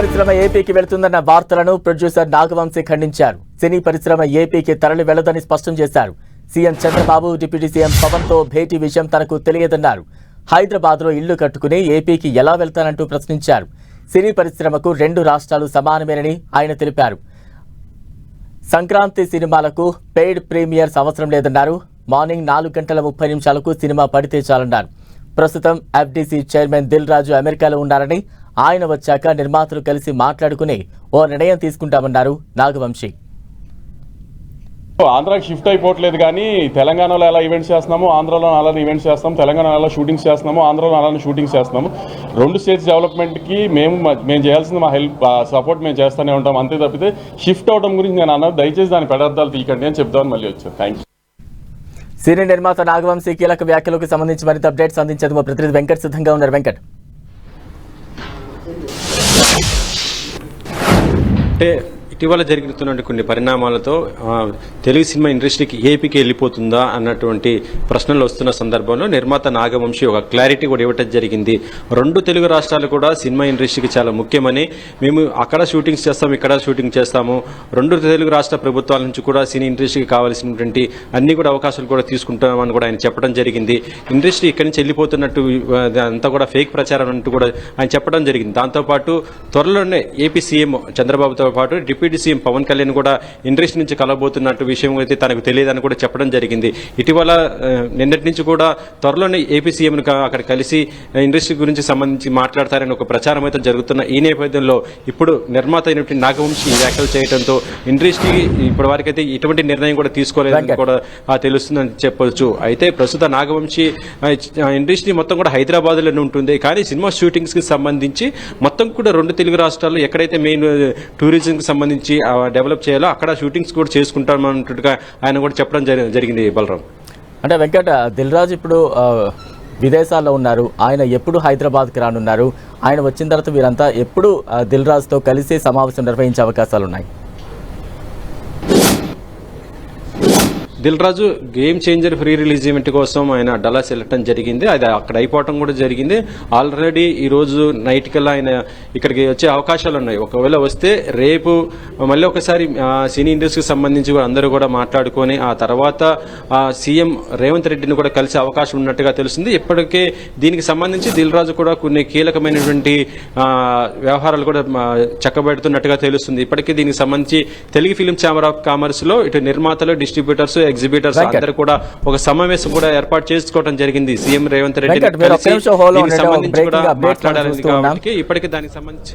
పరిశ్రమ ఏపీకి వెళుతుందన్న వార్తలను ప్రొడ్యూసర్ నాగవంశీ ఖండించారు. సినీ పరిశ్రమ ఏపీకి తరలి వెళ్ళదని స్పష్టం చేశారు. సీఎం చంద్రబాబు డిప్యూటీ సీఎం పవన్తో భేటీ విషయం తనకు తెలియదన్నారు. హైదరాబాద్లో ఇల్లు కట్టుకుని ఏపీకి ఎలా వెళ్తానంటూ ప్రశ్నించారు. సినీ పరిశ్రమకు రెండు రాష్ట్రాలు సమానమేనని ఆయన తెలిపారు. సంక్రాంతి సినిమాలకు పెయిడ్ ప్రీమియర్స్ అవసరం లేదన్నారు. మార్నింగ్ నాలుగు గంటల ముప్పై నిమిషాలకు సినిమా పడితే చాలన్నారు. ప్రస్తుతం ఎఫ్డీసీ చైర్మన్ దిల్ రాజు అమెరికాలో ఉన్నారని ఆయన వచ్చాక నిర్మాతలు కలిసి మాట్లాడుకుని ఓ నిర్ణయం తీసుకుంటామన్నారు నాగవంశీ. ఆంధ్రాకి షిఫ్ట్ అయిపోవట్లేదు కానీ తెలంగాణలో ఎలా ఈవెంట్స్ చేస్తున్నాము ఆంధ్రాలో అలానే ఈవెంట్స్ చేస్తాం తెలంగాణలో ఎలా షూటింగ్స్ చేస్తున్నాము ఆంధ్రాలో అలానే షూటింగ్స్ చేస్తున్నాము. రెండు స్టేట్స్ డెవలప్మెంట్కి మేము మేము చేయాల్సింది మా హెల్ప్ సపోర్ట్ మేము చేస్తూనే ఉంటాం. అంతే తప్పితే షిఫ్ట్ అవడం గురించి నేను అన్నది దయచేసి దాని పెడార్థాలు తీయకండి అని చెప్దామని మళ్ళీ వచ్చాను. థ్యాంక్ యూ సినీ నిర్మాత నాగవంశీ కీలక వ్యాఖ్యలకు సంబంధించి మరింత అప్డేట్స్ అందించేందుకు మా ప్రతినిధి వెంకట్ సిద్ధంగా ఉన్నారు. వెంకట్. అంటే ఇటీవల జరుగుతున్నటువంటి కొన్ని పరిణామాలతో తెలుగు సినిమా ఇండస్ట్రీకి ఏపీకి వెళ్ళిపోతుందా అన్నటువంటి ప్రశ్నలు వస్తున్న సందర్భంలో నిర్మాత నాగవంశి ఒక క్లారిటీ కూడా ఇవ్వటం జరిగింది. రెండు తెలుగు రాష్ట్రాలు కూడా సినిమా ఇండస్ట్రీకి చాలా ముఖ్యమని. మేము అక్కడ షూటింగ్స్ చేస్తాము ఇక్కడ షూటింగ్ చేస్తాము. రెండు తెలుగు రాష్ట్ర ప్రభుత్వాల నుంచి కూడా సినీ ఇండస్ట్రీకి కావాల్సినటువంటి అన్ని కూడా అవకాశాలు కూడా తీసుకుంటామని కూడా ఆయన చెప్పడం జరిగింది. ఇండస్ట్రీ ఇక్కడి నుంచి వెళ్ళిపోతున్నట్టు అంతా కూడా ఫేక్ ప్రచారం అంటూ కూడా ఆయన చెప్పడం జరిగింది. దాంతోపాటు త్వరలోనే ఏపీ సీఎం చంద్రబాబుతో పాటు డిప్యూటీ సీఎం పవన్ కళ్యాణ్ కూడా ఇండస్ట్రీ నుంచి కలబోతున్నట్టు విషయం అయితే తనకు తెలియదని కూడా చెప్పడం జరిగింది. ఇటీవల నిన్నటి నుంచి కూడా త్వరలోనే ఏపీ సీఎం అక్కడ కలిసి ఇండస్ట్రీ గురించి సంబంధించి మాట్లాడతారని ఒక ప్రచారం అయితే జరుగుతున్న ఈ నేపథ్యంలో ఇప్పుడు నిర్మాత అయినటువంటి నాగవంశి వ్యాఖ్యలు చేయడంతో ఇండస్ట్రీ ఇప్పటి వరకైతే ఇటువంటి నిర్ణయం కూడా తీసుకోలేదని. కూడా తెలుస్తుందని చెప్పొచ్చు. అయితే ప్రస్తుత నాగవంశి ఇండస్ట్రీ మొత్తం కూడా హైదరాబాద్లోనే ఉంటుంది. కానీ సినిమా షూటింగ్స్కి సంబంధించి మొత్తం కూడా రెండు తెలుగు రాష్ట్రాల్లో ఎక్కడైతే మెయిన్ టూరిజం కి సంబంధించి ఆ, డెవలప్ చేయాలో అక్కడ షూటింగ్స్ కూడా చేసుకుంటామన్నట్టుగా ఆయన కూడా చెప్పడం జరిగింది బలరాం. అంటే వెంకట దిల్రాజ్ ఇప్పుడు విదేశాల్లో ఉన్నారు. ఆయన ఎప్పుడు హైదరాబాద్కి రానున్నారు? ఆయన వచ్చిన తర్వాత వీరంతా ఎప్పుడు దిల్రాజ్తో దిల్ రాజుతో కలిసి సమావేశం నిర్వహించే అవకాశాలు ఉన్నాయి Dil Raju Game Changer pre release event కోసం ఆయన డలాస్ వెళ్ళటం జరిగింది. అది అక్కడ అయిపోవటం కూడా జరిగింది. ఆల్రెడీ ఈ రోజు నైట్ కల్లా ఆయన ఇక్కడికి వచ్చే అవకాశాలు ఉన్నాయి. ఒకవేళ వస్తే రేపు మళ్ళీ ఒకసారి సినీ ఇండస్ట్రీకి సంబంధించి కూడా అందరూ కూడా మాట్లాడుకొని ఆ తర్వాత సీఎం రేవంత్ రెడ్డిని కూడా కలిసే అవకాశం ఉన్నట్టుగా తెలుస్తుంది. ఇప్పటికే దీనికి సంబంధించి దిల్ రాజు కూడా కొన్ని కీలకమైనటువంటి వ్యవహారాలు కూడా చక్కబెడుతున్నట్టుగా తెలుస్తుంది. ఇప్పటికే దీనికి సంబంధించి తెలుగు ఫిలిం ఛాంబర్ ఆఫ్ కామర్స్లో ఇటు నిర్మాతలు డిస్ట్రిబ్యూటర్స్ ఎగ్జిబిటర్స్. అందరూ కూడా ఒక సమావేశం కూడా ఏర్పాటు చేసుకోవడం జరిగింది సీఎం రేవంత్ రెడ్డి సంబంధించి కూడా మాట్లాడాలి. కాబట్టి ఇప్పటికే దానికి సంబంధించి